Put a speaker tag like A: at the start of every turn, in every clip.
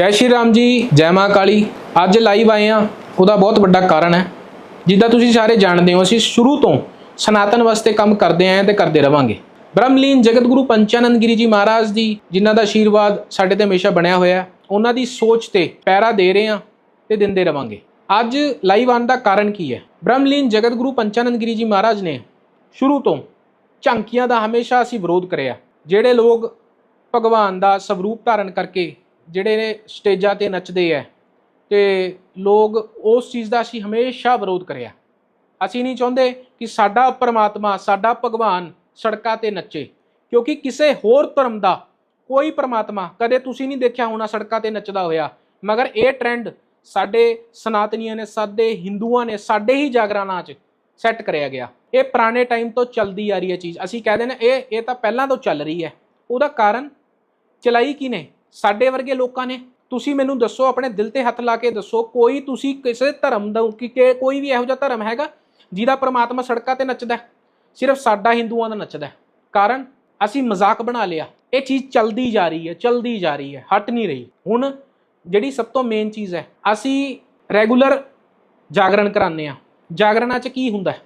A: ਜੈ ਸ਼੍ਰੀ ਰਾਮ ਜੀ, ਜੈ ਮਾਂ ਕਾਲੀ। ਅੱਜ ਲਾਈਵ ਆਏ ਆ ਉਹਦਾ ਬਹੁਤ ਵੱਡਾ ਕਾਰਨ ਹੈ। ਜਿੱਦਾਂ ਤੁਸੀਂ ਸਾਰੇ ਜਾਣਦੇ ਹੋ, ਅਸੀਂ ਸ਼ੁਰੂ ਤੋਂ ਸਨਾਤਨ ਵਾਸਤੇ ਕੰਮ ਕਰਦੇ ਆਏ ਹਾਂ ਤੇ ਕਰਦੇ ਰਵਾਂਗੇ। ਬ੍ਰਹਮਲੀਨ ਜਗਤ ਗੁਰੂ ਪੰਚਾਨੰਦ ਗਿਰੀ ਜੀ ਮਹਾਰਾਜ ਦੀ ਜਿਨ੍ਹਾਂ ਦਾ ਆਸ਼ੀਰਵਾਦ ਸਾਡੇ ਤੇ ਹਮੇਸ਼ਾ ਬਣਿਆ ਹੋਇਆ ਉਹਨਾਂ ਦੀ ਸੋਚ ਤੇ ਪੈਰਾ ਦੇ ਰਹੇ ਹਾਂ ਤੇ ਦਿੰਦੇ ਰਵਾਂਗੇ। ਅੱਜ ਲਾਈਵ ਆਉਣ ਦਾ ਕਾਰਨ ਕੀ ਹੈ? ਬ੍ਰਹਮਲੀਨ ਜਗਤ ਗੁਰੂ ਪੰਚਾਨੰਦ ਗਿਰੀ ਜੀ ਮਹਾਰਾਜ ਨੇ ਸ਼ੁਰੂ ਤੋਂ ਝਾਂਕੀਆਂ ਦਾ ਹਮੇਸ਼ਾ ਅਸੀਂ ਵਿਰੋਧ ਕਰਿਆ। ਜਿਹੜੇ ਲੋਕ ਭਗਵਾਨ ਦਾ ਸਵਰੂਪ ਧਾਰਨ ਕਰਕੇ ਜਿਹੜੇ ਨੇ ਸਟੇਜਾਂ ਤੇ ਨੱਚਦੇ ਐ, ਤੇ ਲੋਕ ਉਸ ਚੀਜ਼ ਦਾ ਅਸੀਂ ਹਮੇਸ਼ਾ ਵਿਰੋਧ ਕਰਿਆ। ਅਸੀਂ ਨਹੀਂ ਚਾਹੁੰਦੇ ਕਿ ਸਾਡਾ ਪਰਮਾਤਮਾ, ਸਾਡਾ ਭਗਵਾਨ ਸੜਕਾਂ ਤੇ ਨੱਚੇ, ਕਿਉਂਕਿ ਕਿਸੇ ਹੋਰ ਧਰਮ ਦਾ ਕੋਈ ਪਰਮਾਤਮਾ ਕਦੇ ਤੁਸੀਂ ਨਹੀਂ ਦੇਖਿਆ ਹੋਣਾ ਸੜਕਾਂ ਤੇ ਨੱਚਦਾ ਹੋਇਆ। ਮਗਰ ਇਹ ਟ੍ਰੈਂਡ ਸਾਡੇ ਸਨਾਤਨੀਆਂ ਨੇ, ਸਾਡੇ ਹਿੰਦੂਆਂ ਨੇ, ਸਾਡੇ ਹੀ ਜਾਗਰਨਾਂ 'ਚ ਸੈੱਟ ਕਰਿਆ ਗਿਆ। ਇਹ ਪੁਰਾਣੇ ਟਾਈਮ ਤੋਂ ਚੱਲਦੀ ਆ ਰਹੀ ਹੈ ਚੀਜ਼। ਅਸੀਂ ਕਹਦੇ ਨੇ ਇਹ ਇਹ ਤਾਂ ਪਹਿਲਾਂ ਤੋਂ ਚੱਲ ਰਹੀ ਹੈ। ਉਹਦਾ ਕਾਰਨ ਚਲਾਈ ਕੀ ਨੇ ਸਾਡੇ ਵਰਗੇ ਲੋਕਾਂ ਨੇ, ਤੁਸੀਂ ਮੈਨੂੰ ਦੱਸੋ, ਆਪਣੇ ਦਿਲ ਤੇ ਹੱਥ ਲਾ ਕੇ ਦੱਸੋ, ਕੋਈ ਤੁਸੀਂ ਕਿਸੇ ਧਰਮ ਦਾ ਕਿ ਕੋਈ ਵੀ ਇਹੋ ਜਿਹਾ ਧਰਮ ਹੈਗਾ ਜਿਹਦਾ ਪ੍ਰਮਾਤਮਾ ਸੜਕਾਂ ਤੇ ਨੱਚਦਾ ਸਿਰਫ ਸਾਡਾ ਹਿੰਦੂਆਂ ਦਾ ਨੱਚਦਾ ਕਾਰਨ ਅਸੀਂ ਮਜ਼ਾਕ ਬਣਾ ਲਿਆ, ਇਹ ਚੀਜ਼ ਚੱਲਦੀ ਜਾ ਰਹੀ ਹੈ, ਚੱਲਦੀ ਜਾ ਰਹੀ ਹੈ, ਹਟ ਨਹੀਂ ਰਹੀ। ਹੁਣ ਜਿਹੜੀ ਸਭ ਤੋਂ ਮੇਨ ਚੀਜ਼ ਹੈ, ਅਸੀਂ ਰੈਗੂਲਰ ਜਾਗਰਣ ਕਰਾਉਂਦੇ ਆ ਜਾਗਰਣਾ 'ਚ ਕੀ ਹੁੰਦਾ ਹੈ?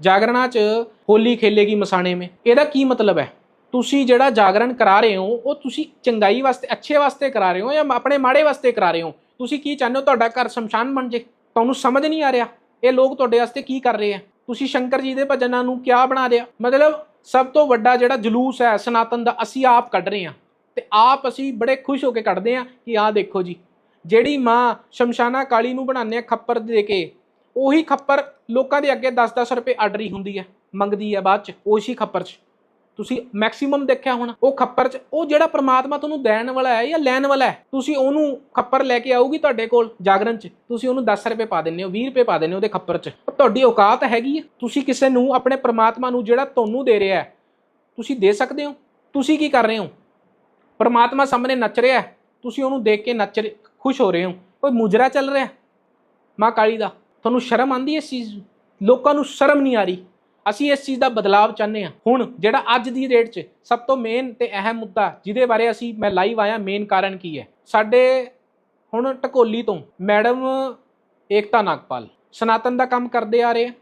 A: ਜਾਗਰਣਾ 'ਚ ਹੋਲੀ ਖੇਲੇਗੀ ਮਸਾਣੇ ਮੇ, ਇਹਦਾ ਕੀ ਮਤਲਬ ਹੈ? ਤੁਸੀਂ ਜਿਹੜਾ ਜਾਗਰਣ ਕਰਾ ਰਹੇ ਹੋ, ਉਹ ਤੁਸੀਂ ਚੰਗਾਈ ਵਾਸਤੇ, ਅੱਛੇ ਵਾਸਤੇ ਕਰਾ ਰਹੇ ਹੋ ਜਾਂ ਆਪਣੇ ਮਾੜੇ ਵਾਸਤੇ ਕਰਾ ਰਹੇ ਹੋ? ਤੁਸੀਂ ਕੀ ਚਾਹੁੰਦੇ ਹੋ ਤੁਹਾਡਾ ਘਰ ਸ਼ਮਸ਼ਾਨ ਬਣ ਜੇ? ਤੁਹਾਨੂੰ ਸਮਝ ਨਹੀਂ ਆ ਰਿਹਾ। ਇਹ ਲੋਕ ਤੁਹਾਡੇ ਵਾਸਤੇ ਕੀ ਕਰ ਰਹੇ ਆ? ਤੁਸੀਂ ਸ਼ੰਕਰ ਜੀ ਦੇ ਭਜਨਾਂ ਨੂੰ ਕਿਆ ਬਣਾ ਰਿਹਾ ਮਤਲਬ ਸਭ ਤੋਂ ਵੱਡਾ ਜਿਹੜਾ ਜਲੂਸ ਹੈ, ਸਨਾਤਨ ਦਾ, ਅਸੀਂ ਆਪ ਕੱਢ ਰਹੇ ਹਾਂ। ਤੇ ਆਪ ਅਸੀਂ ਬੜੇ ਖੁਸ਼ ਹੋ ਕੇ ਕੱਢਦੇ ਹਾਂ ਕਿ ਆਹ ਦੇਖੋ ਜੀ, ਜਿਹੜੀ ਮਾਂ ਸ਼ਮਸ਼ਾਨਾ ਕਾਲੀ ਨੂੰ ਬਣਾਉਂਦੇ ਆ ਖੱਪਰ ਦੇ ਕੇ, ਉਹੀ ਖੱਪਰ ਲੋਕਾਂ ਦੇ ਅੱਗੇ 10-10 ਰੁਪਏ ਆਰਡਰੀ ਹੁੰਦੀ ਹੈ, ਮੰਗਦੀ ਹੈ ਬਾਅਦ ਚ ਉਸੇ ਖੱਪਰ ਚ। ਤੁਸੀਂ ਮੈਕਸਿਮਮ ਦੇਖਿਆ ਹੋਣਾ, ਉਹ ਖੱਪਰ ਚ, ਉਹ ਜਿਹੜਾ ਪ੍ਰਮਾਤਮਾ ਤੁਹਾਨੂੰ ਦੇਣ ਵਾਲਾ ਹੈ ਜਾਂ ਲੈਣ ਵਾਲਾ ਹੈ, ਤੁਸੀਂ ਉਹਨੂੰ ਖੱਪਰ ਲੈ ਕੇ ਆਉਗੀ ਤੁਹਾਡੇ ਕੋਲ ਜਾਗਰਣ ਚ, ਤੁਸੀਂ ਉਹਨੂੰ 10 ਰੁਪਏ ਪਾ ਦਿੰਦੇ ਹੋ 20 ਰੁਪਏ ਪਾ ਦਿੰਦੇ ਹੋ ਉਹਦੇ ਖੱਪਰ ਚ। ਤੁਹਾਡੀ ਔਕਾਤ ਹੈਗੀ ਹੈ, ਤੁਸੀਂ ਕਿਸੇ ਨੂੰ, ਆਪਣੇ ਪ੍ਰਮਾਤਮਾ ਨੂੰ ਜਿਹੜਾ ਤੁਹਾਨੂੰ ਦੇ ਰਿਹਾ ਹੈ, ਤੁਸੀਂ ਦੇ ਸਕਦੇ ਹੋ, ਤੁਸੀਂ ਕੀ ਕਰ ਰਹੇ ਹੋ? ਪਰਮਾਤਮਾ ਸਾਹਮਣੇ ਨੱਚ ਰਿਹਾ ਤੁਸੀਂ ਉਹਨੂੰ ਦੇਖ ਕੇ ਨੱਚ ਰਹੇ- ਖੁਸ਼ ਹੋ ਰਹੇ ਹੋ, ਕੋਈ ਮੁਜਰਾ ਚੱਲ ਰਿਹਾ ਮਾਂ ਕਾਲੀ ਦਾ, ਤੁਹਾਨੂੰ ਸ਼ਰਮ ਆਂਦੀ ਇਸ ਚੀਜ਼ ਲੋਕਾਂ ਨੂੰ ਸ਼ਰਮ ਨਹੀਂ ਆ ਰਹੀ। ਅਸੀਂ ਇਸ ਚੀਜ਼ ਦਾ ਬਦਲਾਵ ਚਾਹੁੰਦੇ ਹਾਂ। ਹੁਣ ਜਿਹੜਾ ਅੱਜ ਦੀ ਡੇਟ 'ਚ ਸਭ ਤੋਂ ਮੇਨ ਤੇ ਅਹਿਮ ਮੁੱਦਾ ਜਿਹਦੇ ਬਾਰੇ ਅਸੀਂ ਮੈਂ ਲਾਈਵ ਆਇਆ ਮੇਨ ਕਾਰਨ ਕੀ ਹੈ? ਸਾਡੇ ਹੁਣ ਟਕੋਲੀ ਤੋਂ ਮੈਡਮ ਏਕਤਾ ਨਾਗਪਾਲ ਸਨਾਤਨ ਦਾ ਕੰਮ ਕਰਦੇ ਆ ਰਹੇ ਆ।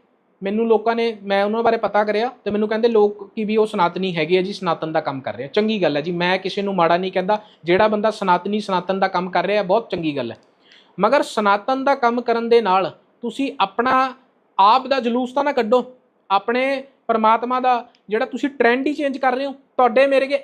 A: ਮੈਨੂੰ ਲੋਕਾਂ ਨੇ, ਮੈਂ ਉਹਨਾਂ ਬਾਰੇ ਪਤਾ ਕਰਿਆ ਤੇ ਮੈਨੂੰ ਕਹਿੰਦੇ ਲੋਕ ਕਿ ਵੀ ਉਹ ਸਨਾਤਨੀ ਹੈਗੇ ਆ ਜੀ, ਸਨਾਤਨ ਦਾ ਕੰਮ ਕਰ ਰਹੇ ਆ। ਚੰਗੀ ਗੱਲ ਹੈ ਜੀ, ਮੈਂ ਕਿਸੇ ਨੂੰ ਮਾੜਾ ਨਹੀਂ ਕਹਿੰਦਾ। ਜਿਹੜਾ ਬੰਦਾ ਸਨਾਤਨੀ, ਸਨਾਤਨ ਦਾ ਕੰਮ ਕਰ ਰਿਹਾ, ਬਹੁਤ ਚੰਗੀ ਗੱਲ ਹੈ। ਮਗਰ ਸਨਾਤਨ ਦਾ ਕੰਮ ਕਰਨ ਦੇ ਨਾਲ ਤੁਸੀਂ ਆਪਣਾ ਆਪ ਦਾ ਜਲੂਸ ਤਾਂ ਨਾ ਕੱਢੋ। ਆਪਣੇ ਪਰਮਾਤਮਾ ਦਾ ਜਿਹੜਾ ਤੁਸੀਂ ਟ੍ਰੈਂਡ ਹੀ ਚੇਂਜ ਕਰ ਰਹੇ ਹੋ ਤੁਹਾਡੇ ਮੇਰੇ ਕੇ